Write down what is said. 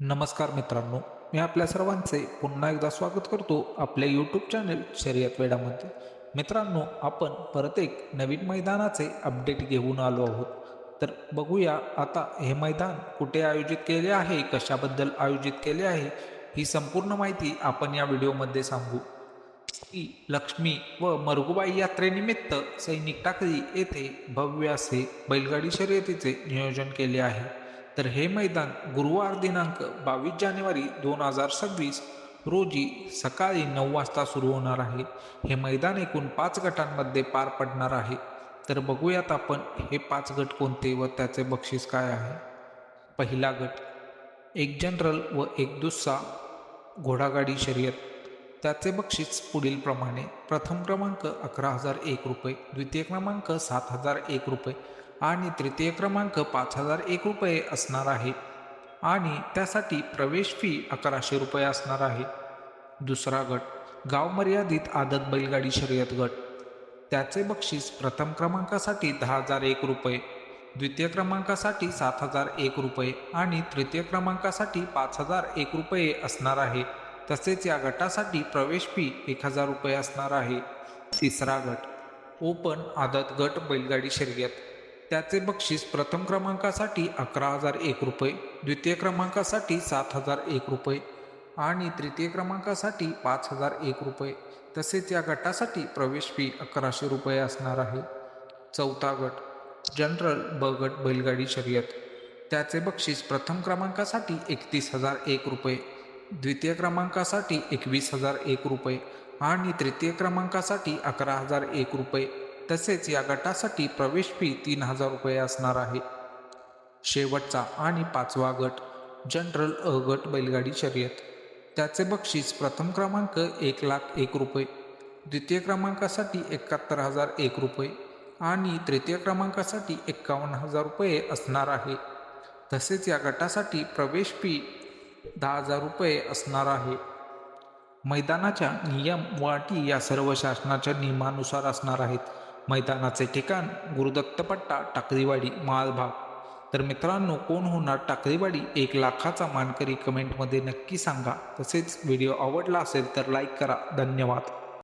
नमस्कार मित्रांनो मी आपल्या सर्वांचे पुन्हा एकदा स्वागत करतो आपल्या यूट्यूब चॅनल शर्यत वेडामध्ये. मित्रांनो आपण परत एक नवीन मैदानाचे अपडेट घेऊन आलो आहोत. तर बघूया आता हे मैदान कुठे आयोजित केले आहे कशाबद्दल आयोजित केले आहे ही संपूर्ण माहिती आपण या व्हिडिओमध्ये सांगू. श्री लक्ष्मी व मरगुबाई यात्रेनिमित्त सैनिक टाकळी येथे भव्य असे बैलगाडी शर्यतीचे नियोजन केले आहे. तर हे मैदान गुरुवार दिनांक बावीस जानेवारी दोन हजार सव्वीस रोजी सकाळी नऊ वाजता सुरू होणार आहे. हे मैदान एकूण पाच गटांमध्ये पार पडणार आहे. तर बघूयात आपण हे पाच गट कोणते व त्याचे बक्षीस काय आहे. पहिला गट एक जनरल व एक दुस्सा घोडागाडी शर्यत. त्याचे बक्षीस पुढील प्रमाणे प्रथम क्रमांक अकरा हजार एक रुपये द्वितीय क्रमांक सात हजार एक रुपये आणि तृतीय क्रमांक पाच हजार एक रुपये असणार आहे. आणि त्यासाठी प्रवेश फी अकराशे रुपये असणार आहे. दुसरा गट गाव मर्यादित आदत बैलगाडी शर्यत गट. त्याचे बक्षीस प्रथम क्रमांकासाठी दहा हजार एक रुपये द्वितीय क्रमांकासाठी सात हजार एक रुपये आणि तृतीय क्रमांकासाठी पाच हजार एक रुपये असणार आहे. तसेच या गटासाठी प्रवेश फी एक हजार रुपये असणार आहे. तिसरा गट ओपन आदत गट बैलगाडी शर्यत. त्याचे बक्षीस प्रथम क्रमांकासाठी अकरा हजार एक रुपये द्वितीय क्रमांकासाठी सात हजार एक रुपये आणि तृतीय क्रमांकासाठी पाच हजार एक रुपये. तसेच या गटासाठी प्रवेश फी अकराशे रुपये असणार आहे. चौथा गट जनरल ब गट बैलगाडी शर्यत. त्याचे बक्षीस प्रथम क्रमांकासाठी एकतीस हजार एक रुपये द्वितीय क्रमांकासाठी एकवीस हजार एक रुपये आणि तृतीय क्रमांकासाठी अकरा हजार एक रुपये. तसेच या गटासाठी प्रवेश फी तीन हजार रुपये असणार आहे. शेवटचा आणि पाचवा गट जनरल अ गट बैलगाडी शर्यत. त्याचे बक्षीस प्रथम क्रमांक एक लाख एक रुपये द्वितीय क्रमांकासाठी एकाहत्तर हजार एक रुपये आणि तृतीय क्रमांकासाठी एक्कावन्न हजार रुपये असणार आहे. तसेच या गटासाठी प्रवेश फी दहा हजार रुपये असणार आहे. मैदानाच्या नियम व अटी या सर्व शासनाच्या नियमानुसार असणार आहेत. मैदानाचे ठिकाण गुरुदत्तपट्टा टाकरीवाडी टाकळीवाडी माळभाग तर मित्रांनो कोण होणार टाकरीवाडी एक लाखाचा मानकरी कमेंटमध्ये नक्की सांगा. तसेच व्हिडिओ आवडला असेल तर लाईक करा. धन्यवाद.